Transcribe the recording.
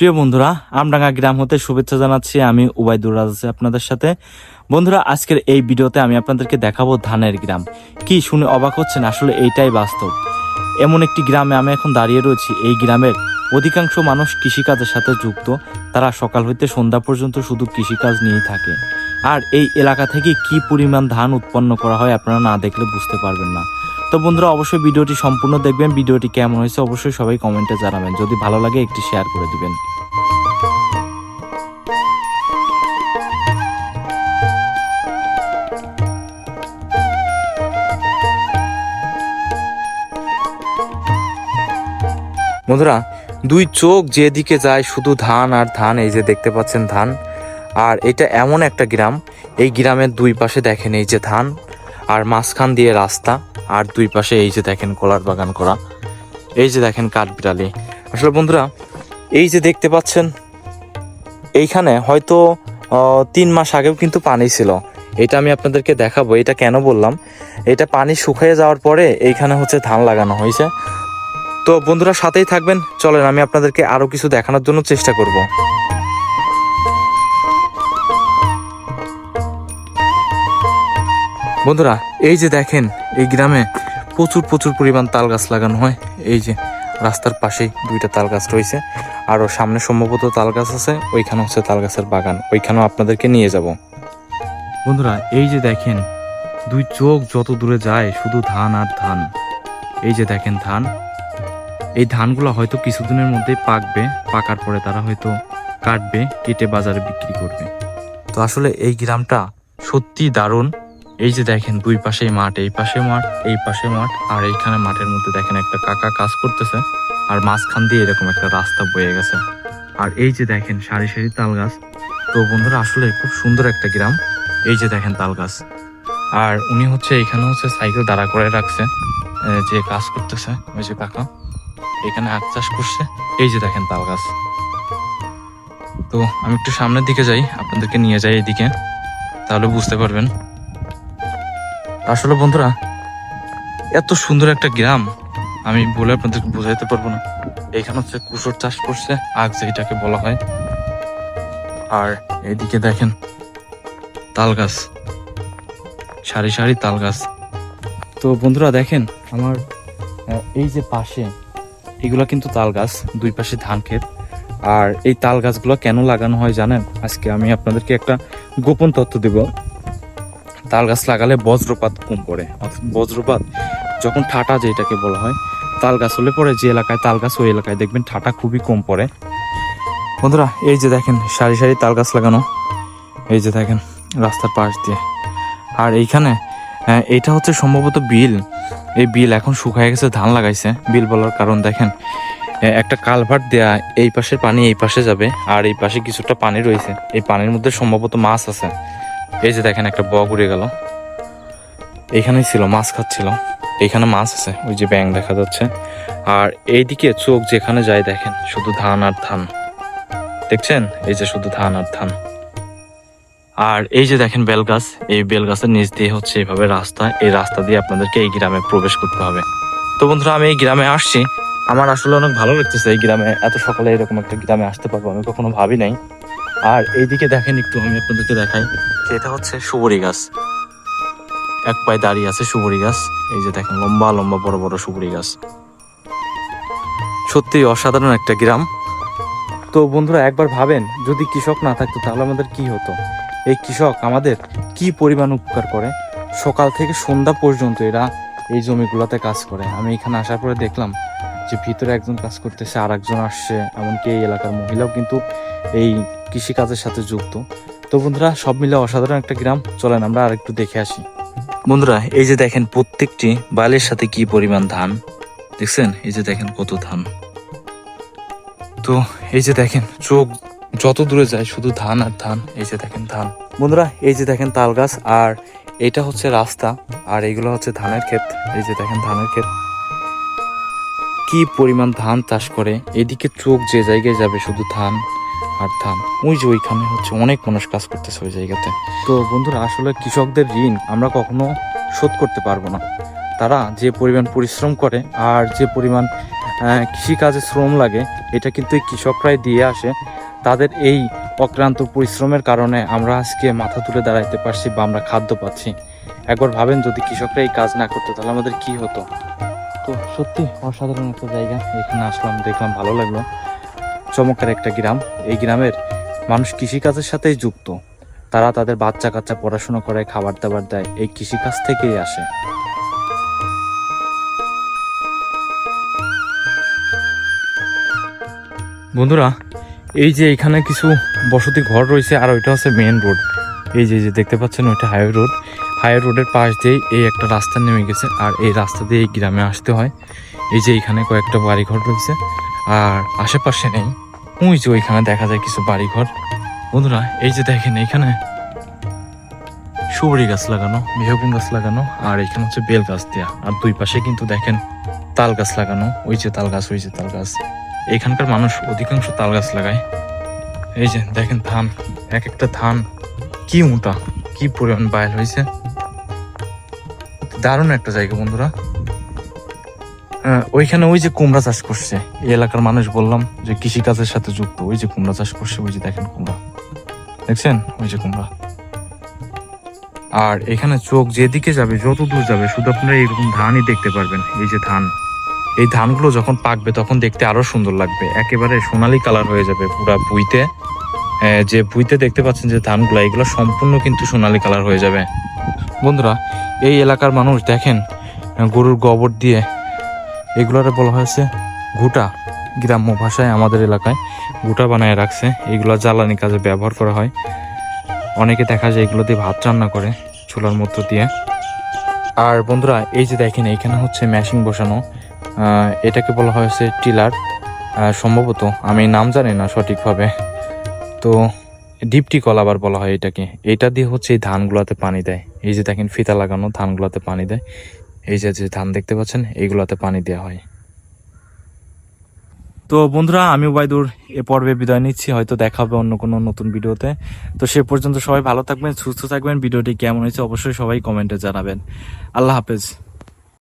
প্রিয় বন্ধুরা, আমডাঙ্গা গ্রাম হতে শুভেচ্ছা জানাচ্ছি আমি উবাইদুর রাজ আপনাদের সাথে। বন্ধুরা, আজকের এই ভিডিওতে আমি আপনাদেরকে দেখাবো ধানের গ্রাম। কি শুনে অবাক হচ্ছেন? আসলে এইটাই বাস্তব। এমন একটি গ্রামে আমি এখন দাঁড়িয়ে রয়েছি। এই গ্রামের অধিকাংশ মানুষ কৃষিকাজের সাথে যুক্ত। তারা সকাল হইতে সন্ধ্যা পর্যন্ত শুধু কৃষিকাজ নিয়েই থাকে। আর এই এলাকা থেকে কি পরিমাণ ধান উৎপন্ন করা হয় আপনারা না দেখলে বুঝতে পারবেন না। তো বন্ধুরা, অবশ্যই ভিডিওটি সম্পূর্ণ দেখবেন। ভিডিওটি কেমন হয়েছে অবশ্যই সবাই কমেন্টে জানাবেন। যদি ভালো লাগে, একটি শেয়ার করে দিবেন। বন্ধুরা, দুই চোখ যেদিকে যায়, শুধু ধান আর ধান, এই যে দেখতে পাচ্ছেন ধান। আর এটা এমন একটা গ্রাম, এই গ্রামের দুই পাশে দেখেন এই যে ধান। আর মাঝখান দিয়ে রাস্তা, আর দুই পাশে এই যে দেখেন কলার বাগান করা, এই যে দেখেন কাঠবিড়ালি। আসলে বন্ধুরা, এই যে দেখতে পাচ্ছেন, এইখানে হয়তো তিন মাস আগেও কিন্তু পানি ছিল। এটা আমি আপনাদেরকে দেখাবো, এটা কেন বললাম? এটা পানি শুকিয়ে যাওয়ার পরে এইখানে হচ্ছে ধান লাগানো হয়েছে। তো বন্ধুরা, সাথেই থাকবেন। চলেন, আমি আপনাদেরকে আরও কিছু দেখানোর জন্য চেষ্টা করব। বন্ধুরা, এই যে দেখেন, এই গ্রামে প্রচুর প্রচুর পরিমাণ তাল গাছ লাগানো হয়। এই যে রাস্তার পাশেই দুইটা তাল গাছ রয়েছে। আরও সামনে সম্ভবত তাল গাছ আছে, ওইখানে হচ্ছে তাল গাছের বাগান। ওইখানেও আপনাদেরকে নিয়ে যাব। বন্ধুরা, এই যে দেখেন, দুই চোখ যত দূরে যায় শুধু ধান আর ধান। এই যে দেখেন ধান। এই ধানগুলো হয়তো কিছুদিনের মধ্যেই পাকবে, পাকার পরে তারা হয়তো কাটবে, কেটে বাজারে বিক্রি করবে। তো আসলে এই গ্রামটা সত্যি দারুণ। এই যে দেখেন, দুই পাশে মাঠ, এই পাশে মাঠ, এই পাশে মাঠ, আর এইখানে মাঠের মধ্যে দেখেন একটা কাকা কাজ করতেছে, আর মাঝখান দিয়ে এরকম একটা রাস্তা বয়ে গেছে। আর এই যে দেখেন, সারি সারি তাল গাছ। তো বন্ধুরা, আসলে খুব সুন্দর একটা গ্রাম। এই যে দেখেন তাল গাছ। আর উনি হচ্ছে এখানে হচ্ছে সাইকেল দাঁড়া করে রাখছে যে কাজ করতেছে, ওই যে কাকা। এখানে আখ চাষ করছে। এই যে দেখেন তাল গাছ। তো আমি একটু সামনের দিকে যাই, আপনাদেরকে নিয়ে যাই এদিকে, তাহলে বুঝতে পারবেন। আসলে বন্ধুরা, এত সুন্দর একটা গ্রাম, আমি বলে আপনাদেরকে বোঝাইতে পারব না। এখানে হচ্ছে কুসুর চাষ করছে, আখ যেটাকে বলা হয়। আর এদিকে দেখেন তাল গাছ সারি সারি তাল গাছ তো বন্ধুরা দেখেন, আমার এই যে পাশে, এগুলো কিন্তু তাল গাছ দুই পাশে ধান ক্ষেত। আর এই তাল গাছগুলো কেন লাগানো হয় জানেন? আজকে আমি আপনাদেরকে একটা গোপন তথ্য দেব। তাল গাছ লাগালে বজ্রপাত কম পড়ে। বজ্রপাত যখন ঠাটা যেটাকে বলা হয়, তাল গাছ হলে পরে যে এলাকায় তাল গাছ, ওই এলাকায় দেখবেন ঠাটা খুবই কম পড়ে। বন্ধুরা, এই যে দেখেন, সারি সারি তাল গাছ লাগানো। এই যে দেখেন, রাস্তার পাশ দিয়ে। আর এইখানে এইটা হচ্ছে সম্ভবত বিল। এই বিল এখন শুকায় গেছে, ধান লাগাইছে। বিল বলার কারণ দেখেন একটা কালভার্ট দেয়া এই পাশের পানি এই পাশে যাবে, আর এই পাশে কিছুটা পানি রয়েছে। এই পানির মধ্যে সম্ভবত মাছ আছে। এই যে দেখেন একটা বক উড়ে গেল। এইখানেই ছিল, মাছ খাচ্ছিল। এইখানে মাছ আছে, ওই যে ব্যাং দেখা যাচ্ছে। আর এইদিকে চোখ যেখানে যায় দেখেন, শুধু ধান আর ধান। দেখছেন? এই যে শুধু ধান আর ধান। আর এই যে দেখেন বেলগাছ, এই বেলগাছের নিচ দিয়ে হচ্ছে এইভাবে রাস্তা। এই রাস্তা দিয়ে আপনাদেরকে এই গ্রামে প্রবেশ করতে হবে। তো বন্ধুরা, আমি এই গ্রামে আসছি। আমার আসলে অনেক ভালো লাগতেছে এই গ্রামে। এত সকালে এরকম একটা গ্রামে আসতে পারব, আমি কখনো ভাবি নাই। আর এইদিকে দেখেন একটু, আমি আপনাদেরকে দেখাই। এটা হচ্ছে সুবরি গাছ। এক পায়ে দাঁড়িয়ে আছে সুবরি গাছ। এই যে দেখেন, লম্বা লম্বা, বড় বড় সুবরি গাছ। সত্যি অসাধারণ একটা গ্রাম। তো বন্ধুরা, একবার ভাবেন, যদি কৃষক না থাকতো, তাহলে আমাদের কি হতো? এই কৃষক আমাদের কি পরিমাণ উপকার করে? সকাল থেকে সন্ধ্যা পর্যন্ত এরা এই জমিগুলোতে কাজ করে। আমি এখানে আসার পরে দেখলাম যে ভিতরে একজন কাজ করতেছে আর একজন আসছে। এমনকি এই এলাকার মহিলাও কিন্তু এই কৃষিকাজের সাথে যুক্ত। তো বন্ধুরা, সব মিলে অসাধারণ একটা গ্রাম। চলেন আমরা আর একটু দেখে আসি। বন্ধুরা, এই যে দেখেন প্রত্যেকটি বালের সাথে কি পরিমাণ ধান? দেখছেন? এই যে দেখেন কত ধান। তো এই যে দেখেন, চোখ যত দূরে যায় শুধু ধান আর ধান, এই যে দেখেন ধান। বন্ধুরা, এই যে দেখেন তাল গাছ আর এটা হচ্ছে রাস্তা, আর এইগুলো হচ্ছে ধানের ক্ষেত। এই যে দেখেন ধানের ক্ষেত। কি পরিমাণ ধান চাষ করে? এদিকে চোখ যে জায়গায় যাবে শুধু ধান আর ধান। ওই যে ওইখানে হচ্ছে অনেক মানুষ কাজ করতেছে ওই জায়গাতে। তো বন্ধুরা, আসলে কৃষকদের ঋণ আমরা কখনো শোধ করতে পারব না। তারা যে পরিমাণ পরিশ্রম করে আর যে পরিমাণ কৃষিকাজে শ্রম লাগে, এটা কিন্তু এই কৃষকরাই দিয়ে আসে। তাদের এই অক্লান্ত পরিশ্রমের কারণে আমরা আজকে মাথা তুলে দাঁড়াইতে পারছি বা আমরা খাদ্য পাচ্ছি। একবার ভাবেন যদি কৃষকরা এই কাজ না করতো, তাহলে আমাদের কি হতো? তো সত্যি অসাধারণ একটা জায়গা। এখানে আসলাম, দেখলাম, ভালো লাগল। চমৎকার একটা গ্রাম। এই গ্রামের মানুষ কৃষিকাজের সাথেই যুক্ত। তারা তাদের বাচ্চা কাচ্চা পড়াশোনা করে খাবার দাবার দেয়, এই কৃষিকাজ থেকেই আসে। বন্ধুরা, এই যে এখানে কিছু বসতি ঘর রয়েছে, আর ওইটা হচ্ছে মেন রোড এই যে যে দেখতে পাচ্ছেন, ওইটা হাইওয়ে রোড হাইওয়ে রোডের পাশ দিয়েই এই একটা রাস্তা নেমে গেছে, আর এই রাস্তা দিয়ে এই গ্রামে আসতে হয়। এই যে এখানে কয়েকটা বাড়িঘর রয়েছে, আর আশেপাশে নেই। ওই যে ওইখানে দেখা যায় কিছু বাড়িঘর। বন্ধুরা, এই যে দেখেন এখানে সুবরি গাছ লাগানো, মেহগুন গাছ লাগানো, আর এখানে হচ্ছে বেল গাছ দেয়া। আর দুই পাশে কিন্তু দেখেন তাল গাছ লাগানো, ওই যে তাল গাছ, ওই যে তাল গাছ। এখানকার মানুষ অধিকাংশ তাল গাছ লাগায়। এই যে দেখেন ধান, এক একটা ধান কি মোটা, কি পরিমাণ বাইল হয়েছে। দারুণ একটা জায়গা বন্ধুরা। ওইখানে ওই যে কুমড়া চাষ করছে। এই এলাকার মানুষ বললাম যে কৃষি কাজের সাথে যুক্ত। ওই যে কুমড়া চাষ করছে, ওই যে দেখেন কুমড়া। দেখছেন? ওই যে কুমড়া। আর এখানে চোখ যেদিকে যাবে, যত দূর যাবে, শুধু আপনারা এরকম ধানই দেখতে পারবেন, এই যে ধান। এই ধানগুলো যখন পাকবে, তখন দেখতে আরও সুন্দর লাগবে। একেবারে সোনালী কালার হয়ে যাবে পুরা বুইতে। যে বুইতে দেখতে পাচ্ছেন যে ধানগুলো, এগুলো সম্পূর্ণ কিন্তু সোনালি কালার হয়ে যাবে। বন্ধুরা, এই এলাকার মানুষ দেখেন গরুর গোবর দিয়ে এগুলোরে বলা হয়েছে ঘুটা গ্রাম্য ভাষায় আমাদের এলাকায় গুটা বানায় রাখছে। এগুলো জ্বালানি কাজে ব্যবহার করা হয়। অনেকে দেখা যায় এগুলো দিয়ে ভাত রান্না করে চুলার মধ্য দিয়ে। আর বন্ধুরা, এই যে দেখেন, এখানে হচ্ছে মেশিন বসানো। এটাকে বলা হয়েছে টিলার। সম্ভবত আমি নাম জানি না সঠিকভাবে। তো ডিপটি কল আবার বলা হয় এটাকে। এটা দিয়ে হচ্ছে এই ধানগুলোতে পানি দেয়। এই যে দেখেন, ফিতা লাগানো ধানগুলোতে পানি দেয়। এই যে যে ধান দেখতে পাচ্ছেন এইগুলোতে পানি দেওয়া হয়। তো বন্ধুরা আমি ওবায়দুর এ পর্বে বিদায় নিচ্ছি। হয়তো দেখা হবে অন্য কোনো নতুন ভিডিওতে। তো সে পর্যন্ত সবাই ভালো থাকবেন, সুস্থ থাকবেন। ভিডিওটি কেমন হয়েছে অবশ্যই সবাই কমেন্টে জানাবেন। আল্লাহ হাফেজ।